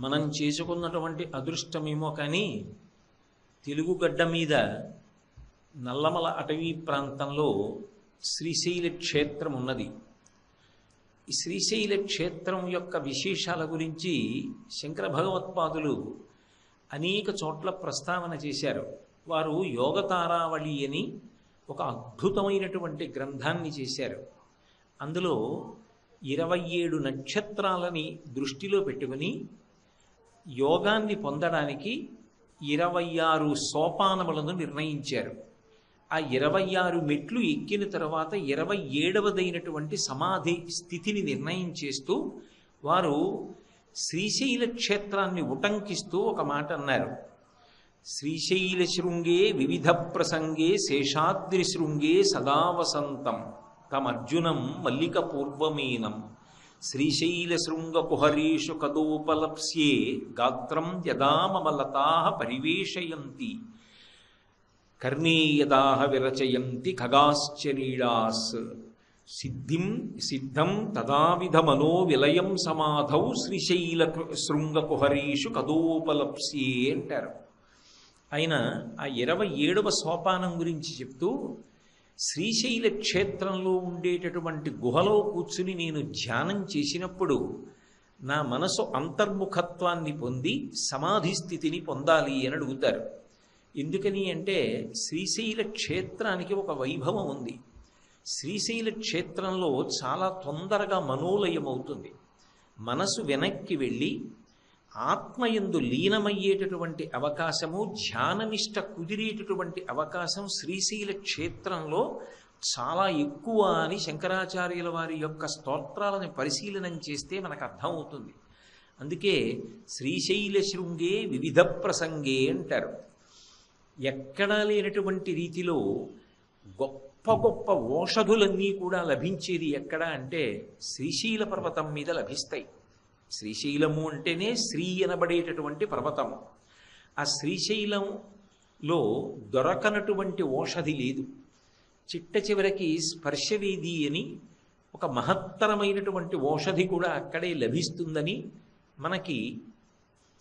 మనం చేసుకున్నటువంటి అదృష్టమేమో కానీ తెలుగు గడ్డ మీద నల్లమల అటవీ ప్రాంతంలో శ్రీశైల క్షేత్రం ఉన్నది. ఈ శ్రీశైల క్షేత్రం యొక్క విశేషాల గురించి శంకర భగవత్పాదులు అనేక చోట్ల ప్రస్తావన చేశారు. వారు యోగతారావళి అని ఒక అద్భుతమైనటువంటి గ్రంథాన్ని చేశారు. అందులో ఇరవై ఏడు నక్షత్రాలని దృష్టిలో పెట్టుకుని యోగాన్ని పొందడానికి ఇరవై ఆరు సోపానములను నిర్ణయించారు. ఆ ఇరవై ఆరు మెట్లు ఎక్కిన తర్వాత ఇరవై ఏడవదైనటువంటి సమాధి స్థితిని నిర్ణయం చేస్తూ వారు శ్రీశైల క్షేత్రాన్ని ఉటంకిస్తూ ఒక మాట అన్నారు. శ్రీశైల శృంగే వివిధ ప్రసంగే శేషాద్రి శృంగే సదా వసంతం. తమర్జునం మల్లిక పూర్వమీనం. శ్రీశైల శృంగ కదోపలప్స్యే గాత్రం యదా మమ లతాః పరివేషయంతి కర్ణే విరచయంతి ఖగాశ్చరీడాస్ సిద్ధిం సిద్ధం తదావిధ మనో విలయం సమాధౌ శ్రీశైల శృంగకుహరీషు కదోపలప్స్యే అంటారు। ఆయన ఆ ఇరవై ఏడవ సోపానం గురించి చెప్తూ శ్రీశైల క్షేత్రంలో ఉండేటటువంటి గుహలో కూర్చుని నేను ధ్యానం చేసినప్పుడు నా మనసు అంతర్ముఖత్వాన్ని పొంది సమాధి స్థితిని పొందాలి అని అడుగుతారు. ఎందుకని అంటే శ్రీశైల క్షేత్రానికి ఒక వైభవం ఉంది. శ్రీశైల క్షేత్రంలో చాలా తొందరగా మనోలయం అవుతుంది మనసు వెనక్కి వెళ్ళి ఆత్మయందు లీనమయ్యేటటువంటి అవకాశము ధ్యాననిష్ట కుదిరేటటువంటి అవకాశం శ్రీశైల క్షేత్రంలో చాలా ఎక్కువ అని శంకరాచార్యుల వారి యొక్క స్తోత్రాలను పరిశీలనం చేస్తే మనకు అర్థమవుతుంది. అందుకే శ్రీశైల శృంగే వివిధ ప్రసంగే అంటారు. ఎక్కడా లేనటువంటి రీతిలో గొప్ప గొప్ప ఓషధులన్నీ కూడా లభించేది ఎక్కడ అంటే శ్రీశైల పర్వతం మీద లభిస్తాయి. శ్రీశైలము అంటేనే శ్రీ అనబడేటటువంటి పర్వతము. ఆ శ్రీశైలంలో దొరకనటువంటి ఓషధి లేదు. చిట్ట చివరికి స్పర్శవేది అని ఒక మహత్తరమైనటువంటి ఓషధి కూడా అక్కడే లభిస్తుందని మనకి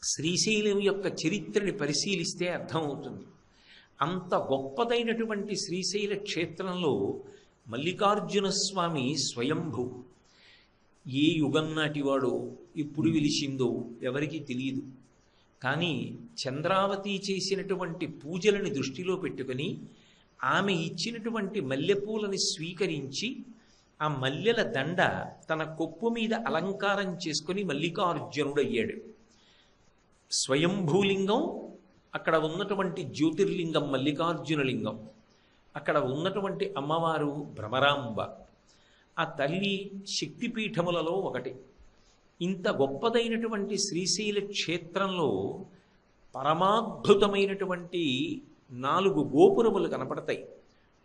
శ్రీశైలం యొక్క చరిత్రని పరిశీలిస్తే అర్థమవుతుంది. అంత గొప్పదైనటువంటి శ్రీశైల క్షేత్రంలో మల్లికార్జున స్వామి స్వయంభూ. ఏ యుగం నాటివాడో ఎప్పుడు వెలిసిందో ఎవరికీ తెలియదు. కానీ చంద్రావతి చేసినటువంటి పూజలని దృష్టిలో పెట్టుకొని ఆమె ఇచ్చినటువంటి మల్లెపూలని స్వీకరించి ఆ మల్లెల దండ తన కొప్పు మీద అలంకారం చేసుకుని మల్లికార్జునుడయ్యాడు. స్వయంభూలింగం అక్కడ ఉన్నటువంటి జ్యోతిర్లింగం మల్లికార్జునలింగం అక్కడ ఉన్నటువంటి అమ్మవారు భ్రమరాంబ ఆ తల్లి శక్తిపీఠములలో ఒకటి. ఇంత గొప్పదైనటువంటి శ్రీశైల క్షేత్రంలో పరమాద్భుతమైనటువంటి నాలుగు గోపురములు కనపడతాయి.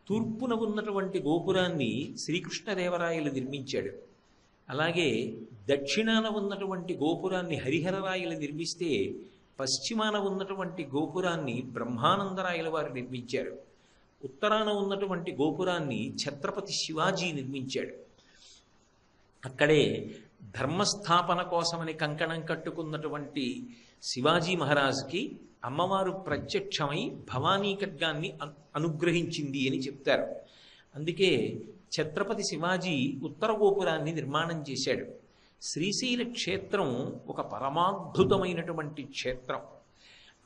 తూర్పున ఉన్నటువంటి గోపురాన్ని శ్రీకృష్ణదేవరాయలు నిర్మించాడు. అలాగే దక్షిణాన ఉన్నటువంటి గోపురాన్ని హరిహరరాయలు నిర్మిస్తే పశ్చిమాన ఉన్నటువంటి గోపురాన్ని బ్రహ్మానందరాయల వారు నిర్మించారు. ఉత్తరాన ఉన్నటువంటి గోపురాన్ని ఛత్రపతి శివాజీ నిర్మించాడు. అక్కడే ధర్మస్థాపన కోసమని కంకణం కట్టుకున్నటువంటి శివాజీ మహారాజుకి అమ్మవారు ప్రత్యక్షమై భవానీ ఖడ్గాన్ని అనుగ్రహించింది అని చెప్తారు. అందుకే ఛత్రపతి శివాజీ ఉత్తర గోపురాన్ని నిర్మాణం చేశాడు. శ్రీశైల క్షేత్రం ఒక పరమాద్భుతమైనటువంటి క్షేత్రం.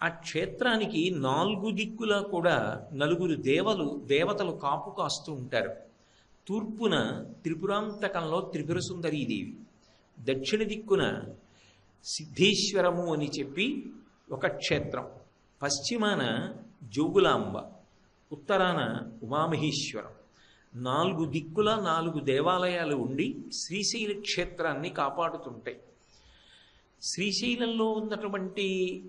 ఆ క్షేత్రానికి నాలుగు దిక్కులా కూడా నలుగురు దేవలు దేవతలు కాపు కాస్తూ ఉంటారు. తూర్పున త్రిపురాంతకంలో త్రిపుర సుందరీదేవి. దక్షిణ దిక్కున సిద్ధేశ్వరము అని చెప్పి ఒక క్షేత్రం. పశ్చిమాన జోగులాంబ ఉత్తరాన ఉమామహేశ్వరం. నాలుగు దిక్కుల నాలుగు దేవాలయాలు ఉండి శ్రీశైల క్షేత్రాన్ని కాపాడుతుంటాయి. శ్రీశైలంలో ఉన్నటువంటి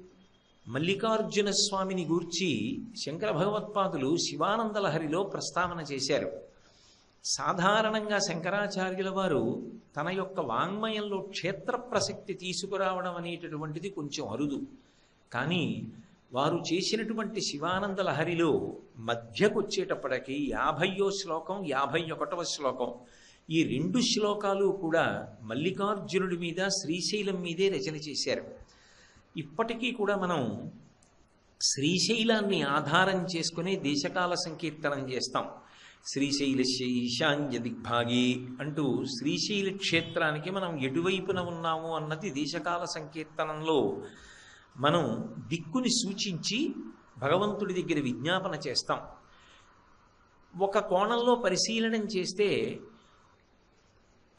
మల్లికార్జున స్వామిని గూర్చి శంకర భగవత్పాదులు శివానందలహరిలో ప్రస్తావన చేశారు. సాధారణంగా శంకరాచార్యుల వారు తన యొక్క వాంగ్మయంలో క్షేత్ర ప్రసక్తి తీసుకురావడం అనేటటువంటిది కొంచెం అరుదు. కానీ వారు చేసినటువంటి శివానంద లహరిలో మధ్యకొచ్చేటప్పటికి యాభయో శ్లోకం యాభై ఒకటవ శ్లోకం ఈ రెండు శ్లోకాలు కూడా మల్లికార్జునుడి మీద శ్రీశైలం మీదే రచన చేశారు. ఇప్పటికీ కూడా మనం శ్రీశైలాన్ని ఆధారం చేసుకునే దేశకాల సంకీర్తనం చేస్తాం. శ్రీశైలస్య ఈశాన్య దిగ్భాగి అంటూ శ్రీశైల క్షేత్రానికి మనం ఎటువైపున ఉన్నాము అన్నది దేశకాల సంకీర్తనంలో మనం దిక్కుని సూచించి భగవంతుడి దగ్గర విజ్ఞాపన చేస్తాం. ఒక కోణంలో పరిశీలనం చేస్తే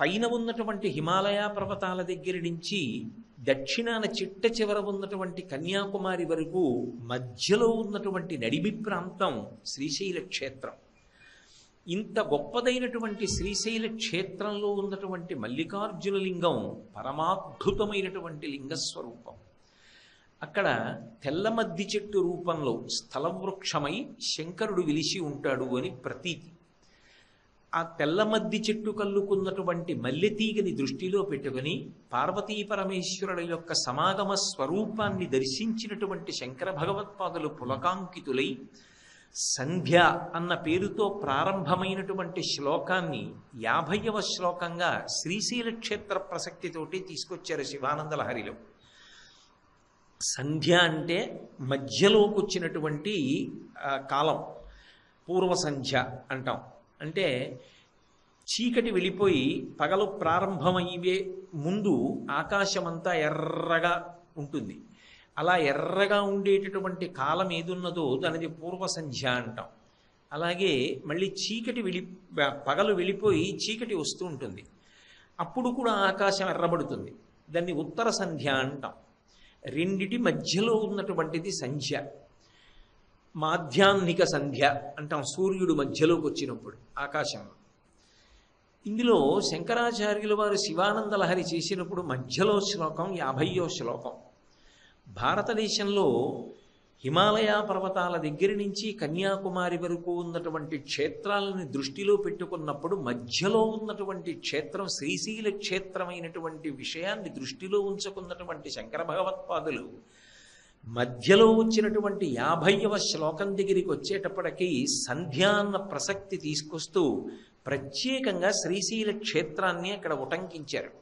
పైన ఉన్నటువంటి హిమాలయ పర్వతాల దగ్గర నుంచి దక్షిణాన చిట్ట చివర ఉన్నటువంటి కన్యాకుమారి వరకు మధ్యలో ఉన్నటువంటి నడిమి ప్రాంతం శ్రీశైల క్షేత్రం. ఇంత గొప్పదైనటువంటి శ్రీశైల క్షేత్రంలో ఉన్నటువంటి మల్లికార్జున లింగం పరమాద్భుతమైనటువంటి లింగస్వరూపం. అక్కడ తెల్లమద్ది చెట్టు రూపంలో స్థలవృక్షమై శంకరుడు విలిసి ఉంటాడు అని ప్రతీతి. ఆ తెల్లమద్ది చెట్టు కల్లుకున్నటువంటి మల్లెతీగని దృష్టిలో పెట్టుకుని పార్వతీ పరమేశ్వరుల యొక్క సమాగమ స్వరూపాన్ని దర్శించినటువంటి శంకర భగవత్పాదులు పులకాంకితులై సంధ్య అన్న పేరుతో ప్రారంభమైనటువంటి శ్లోకాన్ని యాభైవ శ్లోకంగా శ్రీశైల క్షేత్ర ప్రసక్తితోటి తీసుకొచ్చారు శివానందలహరిలో. సంధ్య అంటే మధ్యలోకి వచ్చినటువంటి కాలం పూర్వ సంధ్య అంటాం. అంటే చీకటి వెళ్ళిపోయి పగలు ప్రారంభమయ్యే ముందు ఆకాశమంతా ఎర్రగా ఉంటుంది. అలా ఎర్రగా ఉండేటటువంటి కాలం ఏదున్నదో దానిది పూర్వ సంధ్య అంటాం. అలాగే మళ్ళీ చీకటి వెళ్ళి పగలు వెళ్ళిపోయి చీకటి వస్తూ ఉంటుంది. అప్పుడు కూడా ఆకాశం ఎర్రబడుతుంది. దాన్ని ఉత్తర సంధ్య అంటాం. రెండిటి మధ్యలో ఉన్నటువంటిది సంధ్య. మాధ్యాహ్నిక సంధ్య అంటాం సూర్యుడు మధ్యలోకి వచ్చినప్పుడు ఆకాశంలో ఇందులో శంకరాచార్యుల వారు శివానంద లహరి చేసినప్పుడు మధ్యలో శ్లోకం యాభయో శ్లోకం. భారతదేశంలో హిమాలయ పర్వతాల దగ్గర నుంచి కన్యాకుమారి వరకు ఉన్నటువంటి క్షేత్రాలను దృష్టిలో పెట్టుకున్నప్పుడు మధ్యలో ఉన్నటువంటి క్షేత్రం శ్రీశైల క్షేత్రమైనటువంటి విషయాన్ని దృష్టిలో ఉంచుకున్నటువంటి శంకర భగవత్పాదులు మధ్యలో వచ్చినటువంటి యాభైవ శ్లోకం దగ్గరికి వచ్చేటప్పటికీ సంధ్యాన్న ప్రసక్తి తీసుకొస్తూ ప్రత్యేకంగా శ్రీశైల క్షేత్రాన్ని అక్కడ ఉటంకించారు.